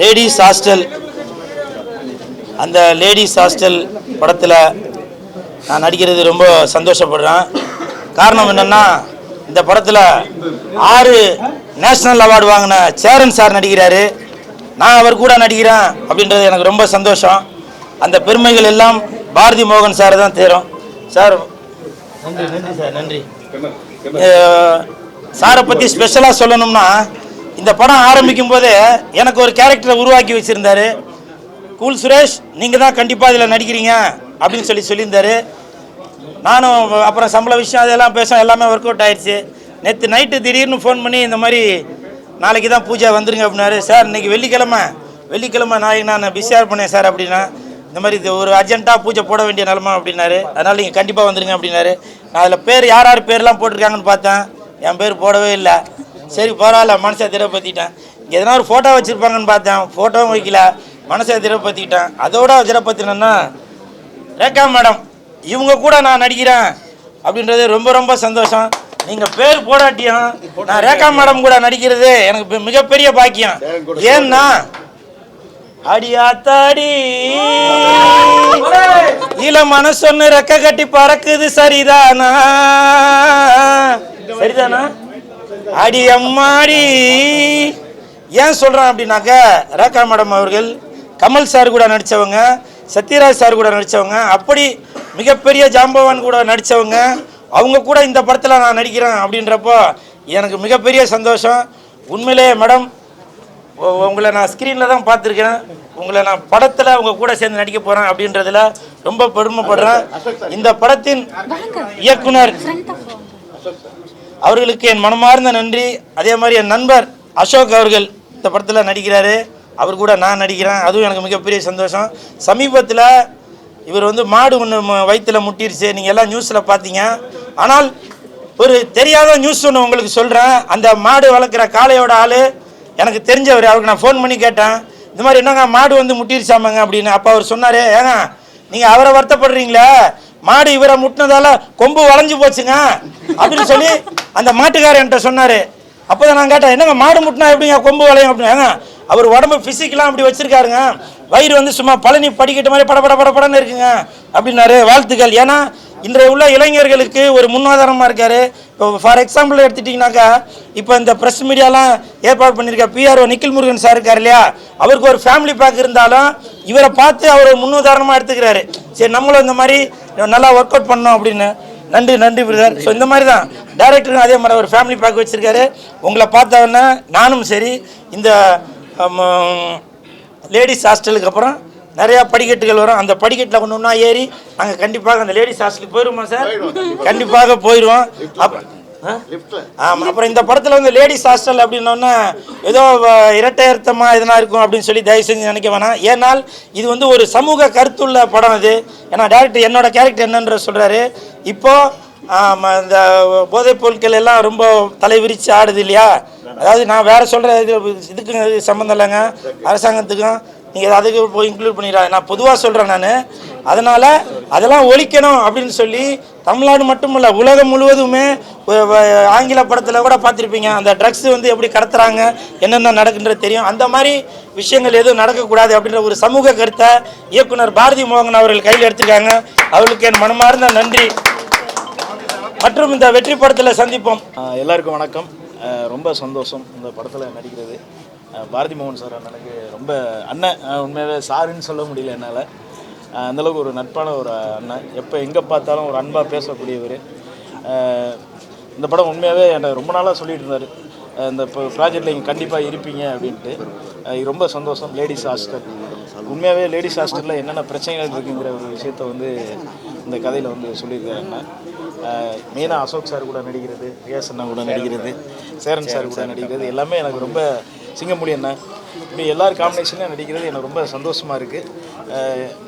Ladies hostel. அந்த ladies hostel படத்தில் நான் நடிக்கிறது ரொம்ப சந்தோஷப்படுறேன். காரணம் என்னென்னா இந்த படத்தில் ஆறு நேஷ்னல் அவார்டு வாங்கின சேரன் சார் நடிக்கிறாரு. நான் அவர் கூட நடிக்கிறேன் அப்படின்றது எனக்கு ரொம்ப சந்தோஷம். அந்த பெருமைகள் எல்லாம் பாரதி மோகன் சார் தான் தேரும். சார் நன்றி நன்றி சார் நன்றி. சாரை பற்றி ஸ்பெஷலாக சொல்லணும்னா இந்த படம் ஆரம்பிக்கும் போதே எனக்கு ஒரு கேரக்டரை உருவாக்கி வச்சுருந்தாரு. கூல் சுரேஷ் நீங்கள் தான் கண்டிப்பாக இதில் நடிக்கிறீங்க அப்படின்னு சொல்லி சொல்லியிருந்தாரு. நானும் அப்புறம் சம்பள விஷயம் அதெல்லாம் பேச எல்லாமே ஒர்க் அவுட் ஆயிடுச்சு. நேற்று நைட்டு திடீர்னு ஃபோன் பண்ணி இந்த மாதிரி நாளைக்கு தான் பூஜை வந்துருங்க அப்படின்னாரு. சார் இன்றைக்கி வெள்ளிக்கிழமை. வெள்ளிக்கிழமை நாளைக்கு நான் பிஸியாக பண்ணேன் சார் அப்படின்னா இந்த மாதிரி இது ஒரு அர்ஜென்ட்டாக பூஜை போட வேண்டிய நிலமை அப்படின்னாரு. அதனால் நீங்கள் கண்டிப்பாக வந்துருங்க அப்படின்னாரு. நான் அதில் பேர் யார் யார் பேர்லாம் போட்டிருக்காங்கன்னு பார்த்தேன். என் பேர் போடவே இல்லை. சரி பரவாயில்ல மனசை திடப்படுத்திட்டேன் எதனா ஒரு ஃபோட்டோ வச்சுருப்பாங்கன்னு பார்த்தேன். ஃபோட்டோவும் வைக்கல. மனசை திடப்படுத்திக்கிட்டேன் அதோட திடப்படுத்தினேன்னா ரேகா மேடம் இவங்க கூட நான் நடிக்கிறேன். அப்படின்றது ரொம்ப ரொம்ப சந்தோஷம். நீங்கள் பேர் போடாட்டியும் நான் ரேகா மேடம் கூட நடிக்கிறது எனக்கு மிகப்பெரிய பாக்கியம். ஏன்னா அடியாத்தாடி இள மனசொன்னு ரெக்க கட்டி பறக்குது சரிதானா? சரிதானா? அடி அம்மாடி ஏன் சொல்றேன் அப்படின்னாக்க ரேகா மேடம் அவர்கள் கமல் சார் கூட நடிச்சவங்க சத்யராஜ் சார் கூட நடிச்சவங்க அப்படி மிகப்பெரிய ஜாம்பவான் கூட நடிச்சவங்க அவங்க கூட இந்த படத்தில் நான் நடிக்கிறேன் அப்படின்றப்போ எனக்கு மிகப்பெரிய சந்தோஷம். உண்மையிலே மேடம் உங்களை நான் ஸ்க்ரீனில் தான் பார்த்துருக்கேன் உங்களை நான் படத்தில் உங்கள் கூட சேர்ந்து நடிக்க போகிறேன் அப்படின்றதுல ரொம்ப பெருமைப்படுறேன். இந்த படத்தின் இயக்குனர் அவர்களுக்கு என் மனமார்ந்த நன்றி. அதே மாதிரி என் நண்பர் அசோக் அவர்கள் இந்த படத்தில் நடிக்கிறாரு. அவர் கூட நான் நடிக்கிறேன். அதுவும் எனக்கு மிகப்பெரிய சந்தோஷம். சமீபத்தில் இவர் வந்து மாடு ஒன்று வயிற்றில் முட்டிருச்சு. நீங்கள் எல்லாம் நியூஸில் பார்த்தீங்க. ஆனால் ஒரு தெரியாத நியூஸ் ஒன்று உங்களுக்கு சொல்கிறேன் அந்த மாடு வளர்க்குற காளையோட ஆள் எனக்கு தெரிஞ்சவர். அவருக்கு நான் ஃபோன் பண்ணி கேட்டேன். இந்த மாதிரி என்னங்க மாடு வந்து முட்டிருச்சாமாங்க அப்படின்னு. அப்போ அவர் சொன்னார் ஏங்க நீங்கள் அவரை வருத்தப்படுறீங்களே? மாடு இவரை முட்டினதால கொம்பு வளைஞ்சு போச்சுங்க. அப்படின்னு சொல்லி அந்த மாட்டுக்காரர் என்கிட்ட சொன்னார். அப்போ தான் நான் கேட்டேன் என்னங்க மாடு முட்டினா எப்படிங்க கொம்பு வளையும்? அப்படிங்க அவர் உடம்பு ஃபிசிக்கெலாம் அப்படி வச்சிருக்காருங்க. வயிறு வந்து சும்மா பழனி படிக்கிட்ட மாதிரி படபட படப்படன்னு இருக்குங்க அப்படின்னாரு வாழ்த்துக்கள். ஏன்னா இன்றைய உள்ள இளைஞர்களுக்கு ஒரு முன்னுதாரணமாக இருக்காரு. இப்போ ஃபார் எக்ஸாம்பிள் எடுத்துட்டிங்கனாக்கா இப்போ இந்த ப்ரெஸ் மீடியாலாம் ஏற்பாடு பண்ணியிருக்க பிஆர்ஓ நிக்கில் முருகன் சார் இருக்கார் இல்லையா? அவருக்கு ஒரு ஃபேமிலி பேக் இருந்தாலும் இவரை பார்த்து அவர் முன்னுதாரணமாக எடுத்துக்கிறாரு. சரி நம்மளும் இந்த மாதிரி நல்லா ஒர்க் அவுட் பண்ணோம் அப்படின்னு. நன்றி நன்றி பிரதர் ஸோ இந்த மாதிரி தான் டேரக்டரும் அதே மாதிரி ஒரு ஃபேமிலி பேக் வச்சுருக்காரு. உங்களை பார்த்தவொன்னே நானும் சரி இந்த லேடிஸ் ஹாஸ்டலுக்கு அப்புறம் நிறையா படிக்கட்டுகள் வரும். அந்த படிக்கட்டில் கொண்டு ஒன்றா ஏறி நாங்கள் கண்டிப்பாக அந்த லேடிஸ் ஹாஸ்டலுக்கு போயிடுவோமா சார் கண்டிப்பாக போயிடுவோம் அப்போ ஆமாம் அப்புறம் இந்த படத்தில் வந்து லேடிஸ் ஹாஸ்டல் அப்படின்னோன்னா ஏதோ வ- இரட்டை அர்த்தமாக எதனா இருக்கும் அப்படின்னு சொல்லி தயவு செஞ்சு நினைக்க வேணாம். ஏனால் இது வந்து ஒரு சமூக கருத்துள்ள படம் இது ஏன்னா டேரக்டர் என்னோட கேரக்டர் என்னன்ற சொல்கிறாரு இப்போது இந்த போதைப் பொருட்கள் எல்லாம் ரொம்ப தலை விரிச்சு ஆடுது இல்லையா? அதாவது நான் வேற சொல்கிற இது இதுக்கு இது சம்மந்தம் இல்லைங்க. அரசாங்கத்துக்கும் நீங்கள் அதுக்கு போய் இன்க்ளூட் பண்ணிடுறாங்க நான் பொதுவாக சொல்கிறேன் நான். அதனால் அதெல்லாம் ஒழிக்கணும் அப்படின்னு சொல்லி தமிழ்நாடு மட்டும் இல்லை உலகம் முழுவதுமே ஆங்கில படத்தில் கூட பார்த்துருப்பீங்க. அந்த ட்ரக்ஸ் வந்து எப்படி கடத்துறாங்க என்னென்ன நடக்குன்றது தெரியும். அந்த மாதிரி விஷயங்கள் எதுவும் நடக்கக்கூடாது அப்படின்ற ஒரு சமூக கருத்தை இயக்குனர் பாரதி மோகன் அவர்கள் கையில் எடுத்திருக்காங்க. அவர்களுக்கு என் மனமார்ந்த நன்றி. மற்றும் இந்த வெற்றி படத்தில் சந்திப்போம். எல்லாருக்கும் வணக்கம். ரொம்ப சந்தோஷம் இந்த படத்தில் நடிக்கிறது. பாரதி மோகன் சார் அண்ணனுக்கு ரொம்ப அண்ணன் உண்மையாகவே சாருன்னு சொல்ல முடியல என்னால். அந்தளவுக்கு ஒரு நட்பான ஒரு அண்ணன். எப்போ எங்கே பார்த்தாலும் ஒரு அன்பாக பேசக்கூடியவர். இந்த படம் உண்மையாகவே என்னை ரொம்ப நாளாக சொல்லிட்டு இருந்தார். இந்த இப்போ ப்ராஜெக்டில் நீங்கள் கண்டிப்பாக இருப்பீங்க அப்படின்ட்டு. ரொம்ப சந்தோஷம் லேடிஸ் ஹாஸ்டல் உண்மையாகவே லேடிஸ் ஹாஸ்டலில் என்னென்ன பிரச்சனைகள் இருக்குங்கிற ஒரு விஷயத்த வந்து இந்த கதையில் வந்து சொல்லியிருக்காரு அண்ணன் மெயினாக அசோக் சார் கூட நடிக்கிறது ரியாஸ் அண்ணா கூட நடிக்கிறது சேரன் சார் கூட நடிக்கிறது எல்லாமே எனக்கு ரொம்ப சிங்கமொழி அண்ணன் இப்படி எல்லார் காம்பினேஷன்லையும் நடிக்கிறது எனக்கு ரொம்ப சந்தோஷமாக இருக்குது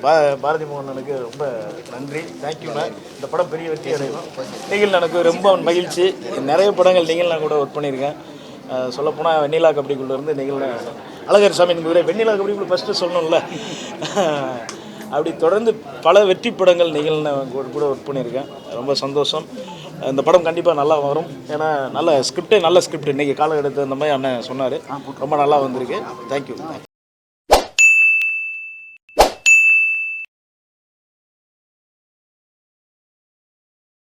பா பாரதி மோகனனுக்கு ரொம்ப நன்றி. தேங்க்யூண்ணா இந்த படம் பெரிய வெற்றி அடையும் நீங்கள் எனக்கு ரொம்ப மகிழ்ச்சி. நிறைய படங்கள் நீங்கள் நான் கூட ஒர்க் பண்ணியிருக்கேன். சொல்லப்போனால் வெண்ணிலா கபடிக்குள்ளேருந்து நீங்கள் அழகர் சாமி நீங்கள் வெண்ணிலா கபடிக்குள்ள ஃபஸ்ட்டு சொல்லணும்ல. அப்படி தொடர்ந்து பல வெற்றி படங்கள் நீங்கள் நான் கூட ஒர்க் பண்ணியிருக்கேன். ரொம்ப சந்தோஷம். இந்த படம் கண்டிப்பாக நல்லா வரும். ஏன்னா நல்ல ஸ்கிரிப்டே நல்ல ஸ்கிரிப்ட் இன்றைக்கி காலகட்டத்தில் இந்த மாதிரி அண்ணன் சொன்னார். ரொம்ப நல்லா வந்திருக்கு. தேங்க்யூ